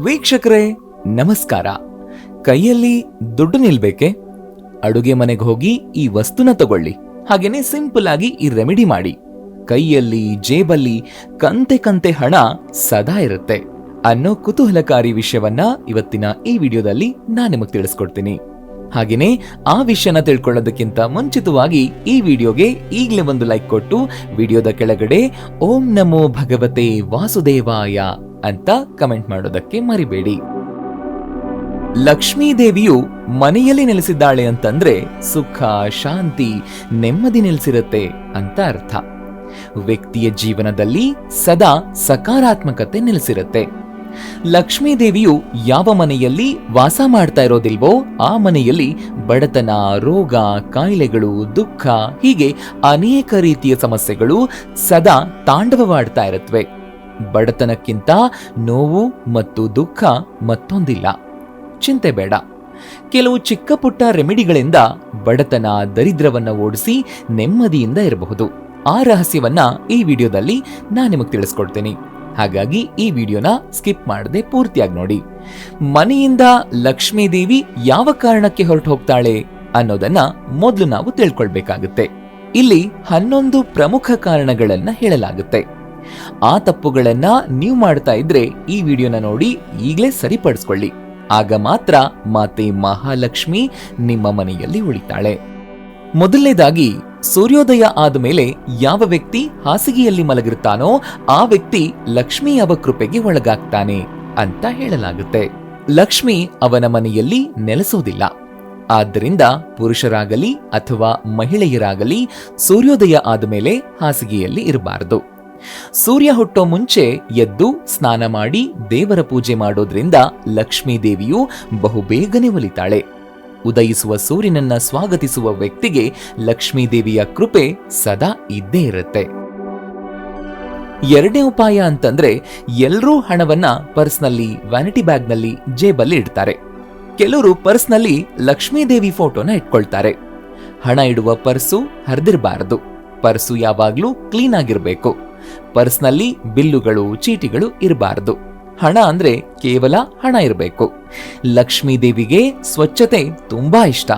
ವೀಕ್ಷಕರೇ, ನಮಸ್ಕಾರ. ಕೈಯಲ್ಲಿ ದುಡ್ಡು ನಿಲ್ಬೇಕೆ? ಅಡುಗೆ ಮನೆಗೆ ಹೋಗಿ ಈ ವಸ್ತುನ ತಗೊಳ್ಳಿ. ಹಾಗೇನೆ ಸಿಂಪಲ್ ಆಗಿ ಈ ರೆಮಿಡಿ ಮಾಡಿ. ಕೈಯಲ್ಲಿ, ಜೇಬಲ್ಲಿ ಕಂತೆ ಕಂತೆ ಹಣ ಸದಾ ಇರುತ್ತೆ. ಅನ್ನೋ ಕುತೂಹಲಕಾರಿ ವಿಷಯವನ್ನ ಇವತ್ತಿನ ಈ ವಿಡಿಯೋದಲ್ಲಿ ನಾನು ನಿಮಗೆ ತಿಳಿಸ್ಕೊಡ್ತೀನಿ. ಹಾಗೇನೆ ಆ ವಿಷಯನ ತಿಳ್ಕೊಳ್ಳೋದಕ್ಕಿಂತ ಮುಂಚಿತವಾಗಿ ಈ ವಿಡಿಯೋಗೆ ಈಗಲೇ ಒಂದು ಲೈಕ್ ಕೊಟ್ಟು ವಿಡಿಯೋದ ಕೆಳಗಡೆ ಓಂ ನಮೋ ಭಗವತೆ ವಾಸುದೇವಾಯ ಅಂತ ಕಮೆಂಟ್ ಮಾಡೋದಕ್ಕೆ ಮರಿಬೇಡಿ. ಲಕ್ಷ್ಮೀ ದೇವಿಯು ಮನೆಯಲ್ಲಿ ನೆಲೆಸಿದ್ದಾಳೆ ಅಂತಂದ್ರೆ ಸುಖ, ಶಾಂತಿ, ನೆಮ್ಮದಿ ನೆಲೆಸಿರುತ್ತೆ ಅಂತ ಅರ್ಥ. ವ್ಯಕ್ತಿಯ ಜೀವನದಲ್ಲಿ ಸದಾ ಸಕಾರಾತ್ಮಕತೆ ನೆಲೆಸಿರುತ್ತೆ. ಲಕ್ಷ್ಮೀ ದೇವಿಯು ಯಾವ ಮನೆಯಲ್ಲಿ ವಾಸ ಮಾಡ್ತಾ ಇರೋದಿಲ್ವೋ ಆ ಮನೆಯಲ್ಲಿ ಬಡತನ, ರೋಗ, ಕಾಯಿಲೆಗಳು, ದುಃಖ, ಹೀಗೆ ಅನೇಕ ರೀತಿಯ ಸಮಸ್ಯೆಗಳು ಸದಾ ತಾಂಡವವಾಡ್ತಾ ಇರುತ್ತವೆ ಬಡತನಕ್ಕಿಂತ ನೋವು ಮತ್ತು ದುಃಖ ಮತ್ತೊಂದಿಲ್ಲ. ಚಿಂತೆ ಬೇಡ. ಕೆಲವು ಚಿಕ್ಕ ಪುಟ್ಟ ರೆಮಿಡಿಗಳಿಂದ ಬಡತನ, ದರಿದ್ರವನ್ನ ಓಡಿಸಿ ನೆಮ್ಮದಿಯಿಂದ ಇರಬಹುದು. ಆ ರಹಸ್ಯವನ್ನ ಈ ವಿಡಿಯೋದಲ್ಲಿ ನಾನು ನಿಮಗೆ ತಿಳಿಸ್ಕೊಡ್ತೀನಿ. ಹಾಗಾಗಿ ಈ ವಿಡಿಯೋನ ಸ್ಕಿಪ್ ಮಾಡದೆ ಪೂರ್ತಿಯಾಗಿ ನೋಡಿ. ಮನೆಯಿಂದ ಲಕ್ಷ್ಮೀ ದೇವಿ ಯಾವ ಕಾರಣಕ್ಕೆ ಹೊರಟು ಹೋಗ್ತಾಳೆ ಅನ್ನೋದನ್ನ ಮೊದಲು ನಾವು ತಿಳ್ಕೊಳ್ಬೇಕಾಗುತ್ತೆ. ಇಲ್ಲಿ ಹನ್ನೊಂದು ಪ್ರಮುಖ ಕಾರಣಗಳನ್ನ ಹೇಳಲಾಗುತ್ತೆ. ಆ ತಪ್ಪುಗಳನ್ನ ನೀವು ಮಾಡ್ತಾ ಇದ್ರೆ ಈ ವಿಡಿಯೋನ ನೋಡಿ ಈಗಲೇ ಸರಿಪಡಿಸ್ಕೊಳ್ಳಿ. ಆಗ ಮಾತ್ರ ಮಾತೆ ಮಹಾಲಕ್ಷ್ಮಿ ನಿಮ್ಮ ಮನೆಯಲ್ಲಿ ಉಳಿತಾಳೆ. ಮೊದಲನೇದಾಗಿ ಸೂರ್ಯೋದಯ ಆದ ಮೇಲೆ ಯಾವ ವ್ಯಕ್ತಿ ಹಾಸಿಗೆಯಲ್ಲಿ ಮಲಗಿರುತ್ತಾನೋ ಆ ವ್ಯಕ್ತಿ ಲಕ್ಷ್ಮಿ ಅವ ಕೃಪೆಗೆ ಒಳಗಾಗ್ತಾನೆ ಅಂತ ಹೇಳಲಾಗುತ್ತೆ. ಲಕ್ಷ್ಮಿ ಅವನ ಮನೆಯಲ್ಲಿ ನೆಲೆಸುವುದಿಲ್ಲ. ಆದ್ದರಿಂದ ಪುರುಷರಾಗಲಿ ಅಥವಾ ಮಹಿಳೆಯರಾಗಲಿ ಸೂರ್ಯೋದಯ ಆದ ಮೇಲೆ ಹಾಸಿಗೆಯಲ್ಲಿ ಇರಬಾರದು. ಸೂರ್ಯ ಹುಟ್ಟೋ ಮುಂಚೆ ಎದ್ದು ಸ್ನಾನ ಮಾಡಿ ದೇವರ ಪೂಜೆ ಮಾಡೋದ್ರಿಂದ ಲಕ್ಷ್ಮೀ ದೇವಿಯು ಬಹುಬೇಗನೆ ಒಲಿತಾಳೆ. ಉದಯಿಸುವ ಸೂರ್ಯನನ್ನ ಸ್ವಾಗತಿಸುವ ವ್ಯಕ್ತಿಗೆ ಲಕ್ಷ್ಮೀದೇವಿಯ ಕೃಪೆ ಸದಾ ಇದ್ದೇ ಇರುತ್ತೆ. ಎರಡನೇ ಉಪಾಯ ಅಂತಂದ್ರೆ ಎಲ್ಲರೂ ಹಣವನ್ನ ಪರ್ಸ್ನಲ್ಲಿ ವ್ಯಾನಿಟಿ ಬ್ಯಾಗ್ನಲ್ಲಿ ಜೇಬಲ್ಲಿ ಇಡ್ತಾರೆ. ಕೆಲವರು ಪರ್ಸ್ನಲ್ಲಿ ಲಕ್ಷ್ಮೀದೇವಿ ಫೋಟೋನ ಇಟ್ಕೊಳ್ತಾರೆ. ಹಣ ಇಡುವ ಪರ್ಸು ಹರಿದಿರಬಾರದು. ಪರ್ಸು ಯಾವಾಗ್ಲೂ ಕ್ಲೀನ್ ಆಗಿರಬೇಕು ಪರ್ಸ್ನಲ್ಲಿ ಬಿಲ್ಲುಗಳು ಚೀಟಿಗಳು ಇರಬಾರದು. ಹಣ ಅಂದ್ರೆ ಕೇವಲ ಹಣ ಇರಬೇಕು. ಲಕ್ಷ್ಮೀ ದೇವಿಗೆ ಸ್ವಚ್ಛತೆ ತುಂಬಾ ಇಷ್ಟ.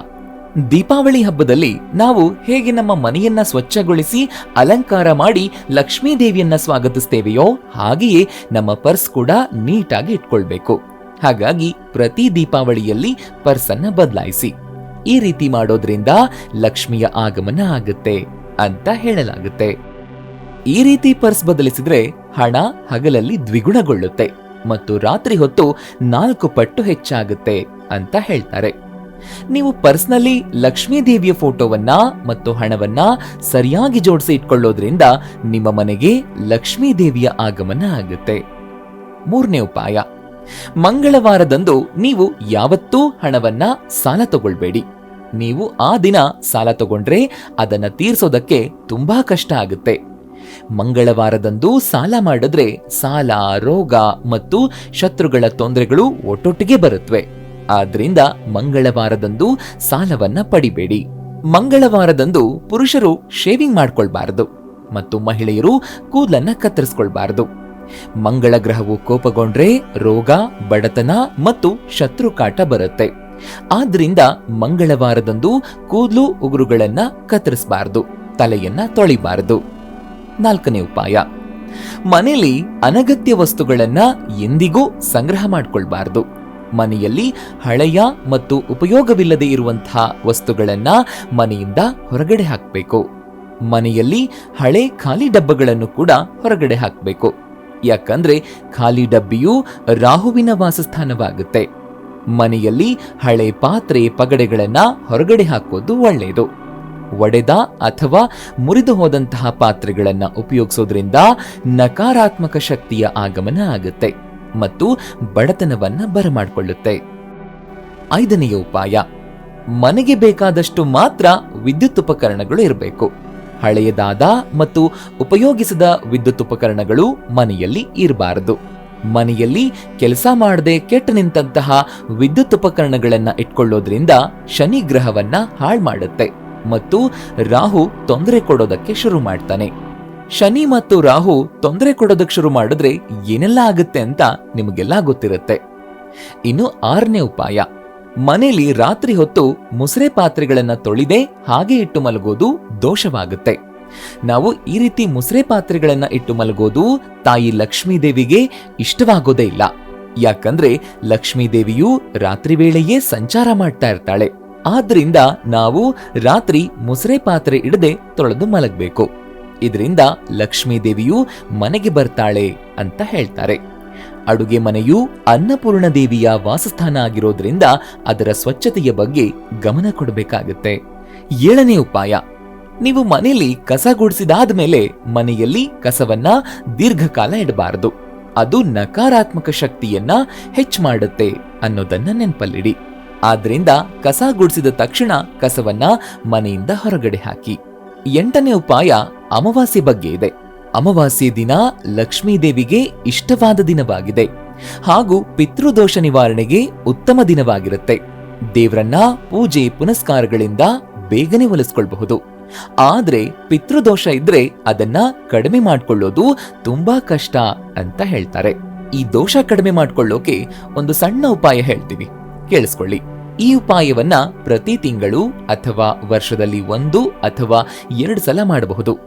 ದೀಪಾವಳಿ ಹಬ್ಬದಲ್ಲಿ ನಾವು ಹೇಗೆ ನಮ್ಮ ಮನೆಯನ್ನ ಸ್ವಚ್ಛಗೊಳಿಸಿ ಅಲಂಕಾರ ಮಾಡಿ ಲಕ್ಷ್ಮೀ ದೇವಿಯನ್ನ ಸ್ವಾಗತಿಸ್ತೇವೆಯೋ ಹಾಗೆಯೇ ನಮ್ಮ ಪರ್ಸ್ ಕೂಡ ನೀಟಾಗಿ ಇಟ್ಕೊಳ್ಬೇಕು. ಹಾಗಾಗಿ ಪ್ರತಿ ದೀಪಾವಳಿಯಲ್ಲಿ ಪರ್ಸ್ ಬದಲಾಯಿಸಿ. ಈ ರೀತಿ ಮಾಡೋದ್ರಿಂದ ಲಕ್ಷ್ಮಿಯ ಆಗಮನ ಆಗುತ್ತೆ ಅಂತ ಹೇಳಲಾಗುತ್ತೆ. ಈ ರೀತಿ ಪರ್ಸ್ ಬದಲಿಸಿದ್ರೆ ಹಣ ಹಗಲಲ್ಲಿ ದ್ವಿಗುಣಗೊಳ್ಳುತ್ತೆ. ಮತ್ತು ರಾತ್ರಿ ಹೊತ್ತು ನಾಲ್ಕು ಪಟ್ಟು ಹೆಚ್ಚಾಗುತ್ತೆ ಅಂತ ಹೇಳ್ತಾರೆ. ನೀವು ಪರ್ಸ್ನಲ್ಲಿ ಲಕ್ಷ್ಮೀ ದೇವಿಯ ಫೋಟೋವನ್ನ ಮತ್ತು ಹಣವನ್ನ ಸರಿಯಾಗಿ ಜೋಡಿಸಿ ಇಟ್ಕೊಳ್ಳೋದ್ರಿಂದ ನಿಮ್ಮ ಮನೆಗೆ ಲಕ್ಷ್ಮೀ ದೇವಿಯ ಆಗಮನ ಆಗುತ್ತೆ. ಮೂರನೇ ಉಪಾಯ. ಮಂಗಳವಾರದಂದು ನೀವು ಯಾವತ್ತೂ ಹಣವನ್ನ ಸಾಲ ತಗೊಳ್ಬೇಡಿ. ನೀವು ಆ ದಿನ ಸಾಲ ತಗೊಂಡ್ರೆ ಅದನ್ನ ತೀರ್ಸೋದಕ್ಕೆ ತುಂಬಾ ಕಷ್ಟ ಆಗುತ್ತೆ. ಮಂಗಳವಾರದಂದು ಸಾಲ ಮಾಡಿದ್ರೆ ಸಾಲ, ರೋಗ ಮತ್ತು ಶತ್ರುಗಳ ತೊಂದರೆಗಳು ಒಟ್ಟೊಟ್ಟಿಗೆ ಬರುತ್ತವೆ ಆದ್ರಿಂದ ಮಂಗಳವಾರದಂದು ಸಾಲವನ್ನ ಪಡಿಬೇಡಿ. ಮಂಗಳವಾರದಂದು ಪುರುಷರು ಶೇವಿಂಗ್ ಮಾಡ್ಕೊಳ್ಬಾರದು ಮತ್ತು ಮಹಿಳೆಯರು ಕೂದಲನ್ನ ಕತ್ತರಿಸ್ಕೊಳ್ಬಾರದು. ಮಂಗಳ ಗ್ರಹವು ಕೋಪಗೊಂಡ್ರೆ ರೋಗ, ಬಡತನ ಮತ್ತು ಶತ್ರುಕಾಟ ಬರುತ್ತೆ. ಆದ್ರಿಂದ ಮಂಗಳವಾರದಂದು ಕೂದಲು, ಉಗುರುಗಳನ್ನ ಕತ್ತರಿಸಬಾರದು, ತಲೆಯನ್ನ ತೊಳಿಬಾರದು. ನಾಲ್ಕನೇ ಉಪಾಯ. ಮನೆಯಲ್ಲಿ ಅನಗತ್ಯ ವಸ್ತುಗಳನ್ನ ಎಂದಿಗೂ ಸಂಗ್ರಹ ಮಾಡಿಕೊಳ್ಬಾರ್ದು. ಮನೆಯಲ್ಲಿ ಹಳೆಯ ಮತ್ತು ಉಪಯೋಗವಿಲ್ಲದೆ ಇರುವಂತಹ ವಸ್ತುಗಳನ್ನ ಮನೆಯಿಂದ ಹೊರಗಡೆ ಹಾಕಬೇಕು. ಮನೆಯಲ್ಲಿ ಹಳೆ ಖಾಲಿ ಡಬ್ಬಗಳನ್ನು ಕೂಡ ಹೊರಗಡೆ ಹಾಕಬೇಕು. ಯಾಕಂದ್ರೆ ಖಾಲಿ ಡಬ್ಬಿಯು ರಾಹುವಿನ ವಾಸಸ್ಥಾನವಾಗುತ್ತೆ. ಮನೆಯಲ್ಲಿ ಹಳೆ ಪಾತ್ರೆ ಪಗಡೆಗಳನ್ನ ಹೊರಗಡೆ ಹಾಕೋದು ಒಳ್ಳೆಯದು ಒಡೆದ ಅಥವಾ ಮುರಿದು ಹೋದಂತಹ ಪಾತ್ರೆಗಳನ್ನು ಉಪಯೋಗಿಸೋದ್ರಿಂದ ನಕಾರಾತ್ಮಕ ಶಕ್ತಿಯ ಆಗಮನ ಆಗುತ್ತೆ ಮತ್ತು ಬಡತನವನ್ನು ಬರಮಾಡಿಕೊಳ್ಳುತ್ತೆ. ಐದನೆಯ ಉಪಾಯ, ಮನೆಗೆ ಬೇಕಾದಷ್ಟು ಮಾತ್ರ ವಿದ್ಯುತ್ ಉಪಕರಣಗಳು ಇರಬೇಕು. ಹಳೆಯದಾದ ಮತ್ತು ಉಪಯೋಗಿಸಿದ ವಿದ್ಯುತ್ ಉಪಕರಣಗಳು ಮನೆಯಲ್ಲಿ ಇರಬಾರದು. ಮನೆಯಲ್ಲಿ ಕೆಲಸ ಮಾಡದೆ ಕೆಟ್ಟ ನಿಂತಹ ವಿದ್ಯುತ್ ಉಪಕರಣಗಳನ್ನು ಇಟ್ಕೊಳ್ಳೋದ್ರಿಂದ ಶನಿ ಗ್ರಹವನ್ನ ಹಾಳು ಮಾಡುತ್ತೆ ಮತ್ತು ರಾಹು ತೊಂದರೆ ಕೊಡೋದಕ್ಕೆ ಶುರು ಮಾಡ್ತಾನೆ. ಶನಿ ಮತ್ತು ರಾಹು ತೊಂದರೆ ಕೊಡೋದಕ್ಕೆ ಶುರು ಮಾಡಿದ್ರೆ ಏನೆಲ್ಲ ಆಗುತ್ತೆ ಅಂತ ನಿಮಗೆಲ್ಲ ಗೊತ್ತಿರುತ್ತೆ. ಇನ್ನು ಆರನೇ ಉಪಾಯ. ಮನೆಯಲ್ಲಿ ರಾತ್ರಿ ಹೊತ್ತು ಮುಸರೆ ಪಾತ್ರೆಗಳನ್ನ ತೊಳಿದೆ ಹಾಗೆ ಇಟ್ಟು ಮಲಗೋದು ದೋಷವಾಗುತ್ತೆ. ನಾವು ಈ ರೀತಿ ಮುಸರೆ ಪಾತ್ರೆಗಳನ್ನ ಇಟ್ಟು ಮಲಗೋದು ತಾಯಿ ಲಕ್ಷ್ಮೀದೇವಿಗೆ ಇಷ್ಟವಾಗೋದೇ ಇಲ್ಲ. ಯಾಕಂದ್ರೆ ಲಕ್ಷ್ಮೀದೇವಿಯು ರಾತ್ರಿ ವೇಳೆಯೇ ಸಂಚಾರ ಮಾಡ್ತಾ ಇರ್ತಾಳೆ. ಆದ್ರಿಂದ ನಾವು ರಾತ್ರಿ ಮೊಸರೆ ಪಾತ್ರೆ ಇಡದೆ ತೊಳೆದು ಮಲಗಬೇಕು. ಇದರಿಂದ ಲಕ್ಷ್ಮೀ ದೇವಿಯು ಮನೆಗೆ ಬರ್ತಾಳೆ ಅಂತ ಹೇಳ್ತಾರೆ. ಅಡುಗೆ ಮನೆಯು ಅನ್ನಪೂರ್ಣ ದೇವಿಯ ವಾಸಸ್ಥಾನ ಆಗಿರೋದ್ರಿಂದ ಅದರ ಸ್ವಚ್ಛತೆಯ ಬಗ್ಗೆ ಗಮನ ಕೊಡಬೇಕಾಗುತ್ತೆ. ಏಳನೇ ಉಪಾಯ. ನೀವು ಮನೆಯಲ್ಲಿ ಕಸ ಗುಡಿಸಿದಾದ ಮೇಲೆ ಮನೆಯಲ್ಲಿ ಕಸವನ್ನ ದೀರ್ಘಕಾಲ ಇಡಬಾರದು. ಅದು ನಕಾರಾತ್ಮಕ ಶಕ್ತಿಯನ್ನ ಹೆಚ್ಚು ಮಾಡುತ್ತೆ ಅನ್ನೋದನ್ನ ನೆನಪಲ್ಲಿಡಿ. ಆದ್ರಿಂದ ಕಸ ಗುಡಿಸಿದ ತಕ್ಷಣ ಕಸವನ್ನ ಮನೆಯಿಂದ ಹೊರಗಡೆ ಹಾಕಿ. ಎಂಟನೇ ಉಪಾಯ ಅಮಾವಾಸ್ಯೆ ಬಗ್ಗೆ ಇದೆ. ಅಮಾವಾಸ್ಯೆ ದಿನ ಲಕ್ಷ್ಮೀ ದೇವಿಗೆ ಇಷ್ಟವಾದ ದಿನವಾಗಿದೆ. ಹಾಗೂ ಪಿತೃದೋಷ ನಿವಾರಣೆಗೆ ಉತ್ತಮ ದಿನವಾಗಿರುತ್ತೆ. ದೇವರನ್ನ ಪೂಜೆ ಪುನಸ್ಕಾರಗಳಿಂದ ಬೇಗನೆ ಒಲಿಸ್ಕೊಳ್ಬಹುದು. ಆದ್ರೆ ಪಿತೃದೋಷ ಇದ್ರೆ ಅದನ್ನ ಕಡಿಮೆ ಮಾಡ್ಕೊಳ್ಳೋದು ತುಂಬಾ ಕಷ್ಟ ಅಂತ ಹೇಳ್ತಾರೆ. ಈ ದೋಷ ಕಡಿಮೆ ಮಾಡ್ಕೊಳ್ಳೋಕೆ ಒಂದು ಸಣ್ಣ ಉಪಾಯ ಹೇಳ್ತೀವಿ. ಕೇಳಿಸ್ಕೊಳ್ಳಿ. ಈ ಉಪಾಯವನ್ನ ಪ್ರತಿ ತಿಂಗಳು ಅಥವಾ ವರ್ಷದಲ್ಲಿ ಒಂದು ಅಥವಾ ಎರಡು ಸಲ ಮಾಡಬಹುದು.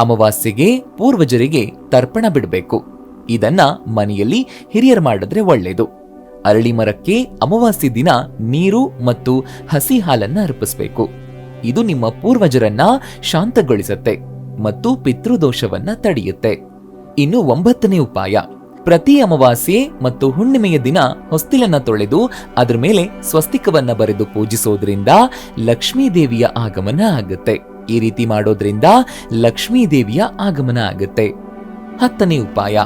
ಅಮಾವಾಸ್ಯೆಗೆ ಪೂರ್ವಜರಿಗೆ ತರ್ಪಣ ಬಿಡಬೇಕು. ಇದನ್ನ ಮನೆಯಲ್ಲಿ ಹಿರಿಯರು ಮಾಡಿದ್ರೆ ಒಳ್ಳೇದು. ಅರಳಿ ಮರಕ್ಕೆ ಅಮಾವಾಸ್ಯೆ ದಿನ ನೀರು ಮತ್ತು ಹಸಿ ಹಾಲನ್ನ ಅರ್ಪಿಸಬೇಕು. ಇದು ನಿಮ್ಮ ಪೂರ್ವಜರನ್ನ ಶಾಂತಗೊಳಿಸುತ್ತೆ ಮತ್ತು ಪಿತೃದೋಷವನ್ನ ತಡೆಯುತ್ತೆ. ಇನ್ನು ಒಂಬತ್ತನೇ ಉಪಾಯ. ಪ್ರತಿ ಅಮಾವಾಸ್ಯೆ ಮತ್ತು ಹುಣ್ಣಿಮೆಯ ದಿನ ಹೊಸ್ತಿಲನ್ನ ತೊಳೆದು ಅದರ ಮೇಲೆ ಸ್ವಸ್ತಿಕವನ್ನ ಬರೆದು ಪೂಜಿಸೋದ್ರಿಂದ ಲಕ್ಷ್ಮೀ ದೇವಿಯ ಆಗಮನ ಆಗುತ್ತೆ. ಈ ರೀತಿ ಮಾಡೋದ್ರಿಂದ ಲಕ್ಷ್ಮೀ ದೇವಿಯ ಆಗಮನ ಆಗುತ್ತೆ. ಹತ್ತನೇ ಉಪಾಯ.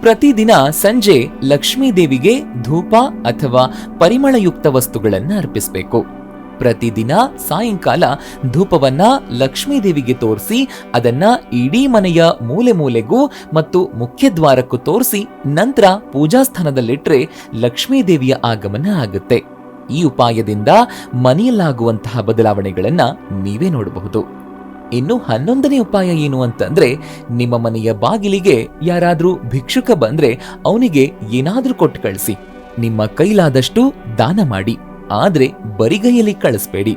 ಪ್ರತಿದಿನ ಸಂಜೆ ಲಕ್ಷ್ಮೀ ದೇವಿಗೆ ಧೂಪ ಅಥವಾ ಪರಿಮಳಯುಕ್ತ ವಸ್ತುಗಳನ್ನು ಅರ್ಪಿಸಬೇಕು. ಪ್ರತಿದಿನ ಸಾಯಂಕಾಲ ಧೂಪವನ್ನ ಲಕ್ಷ್ಮೀ ದೇವಿಗೆ ತೋರಿಸಿ, ಅದನ್ನ ಇಡೀ ಮನೆಯ ಮೂಲೆ ಮೂಲೆಗೂ ಮತ್ತು ಮುಖ್ಯ ದ್ವಾರಕ್ಕೂ ತೋರಿಸಿ, ನಂತರ ಪೂಜಾ ಸ್ಥಾನದಲ್ಲಿಟ್ರೆ ಲಕ್ಷ್ಮೀ ಆಗಮನ ಆಗುತ್ತೆ. ಈ ಉಪಾಯದಿಂದ ಮನೆಯಲ್ಲಾಗುವಂತಹ ಬದಲಾವಣೆಗಳನ್ನ ನೀವೇ ನೋಡಬಹುದು. ಇನ್ನು ಹನ್ನೊಂದನೇ ಉಪಾಯ ಏನು ಅಂತಂದ್ರೆ, ನಿಮ್ಮ ಮನೆಯ ಬಾಗಿಲಿಗೆ ಯಾರಾದರೂ ಭಿಕ್ಷುಕ ಬಂದ್ರೆ ಅವನಿಗೆ ಏನಾದರೂ ಕೊಟ್ಟು ಕಳಿಸಿ. ನಿಮ್ಮ ಕೈಲಾದಷ್ಟು ದಾನ ಮಾಡಿ. ಆದ್ರೆ ಬರಿಗೈಯಲ್ಲಿ ಕಳಿಸ್ಬೇಡಿ.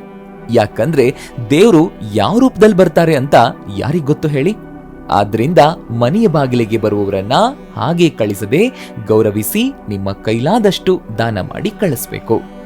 ಯಾಕಂದ್ರೆ ದೇವರು ಯಾವ ರೂಪದಲ್ಲಿ ಬರ್ತಾರೆ ಅಂತ ಯಾರಿಗ್ ಗೊತ್ತು ಹೇಳಿ? ಆದ್ರಿಂದ ಮನೆಯ ಬಾಗಿಲಿಗೆ ಬರುವವರನ್ನ ಹಾಗೆ ಕಳಿಸದೆ ಗೌರವಿಸಿ ನಿಮ್ಮ ಕೈಲಾದಷ್ಟು ದಾನ ಮಾಡಿ ಕಳಿಸ್ಬೇಕು.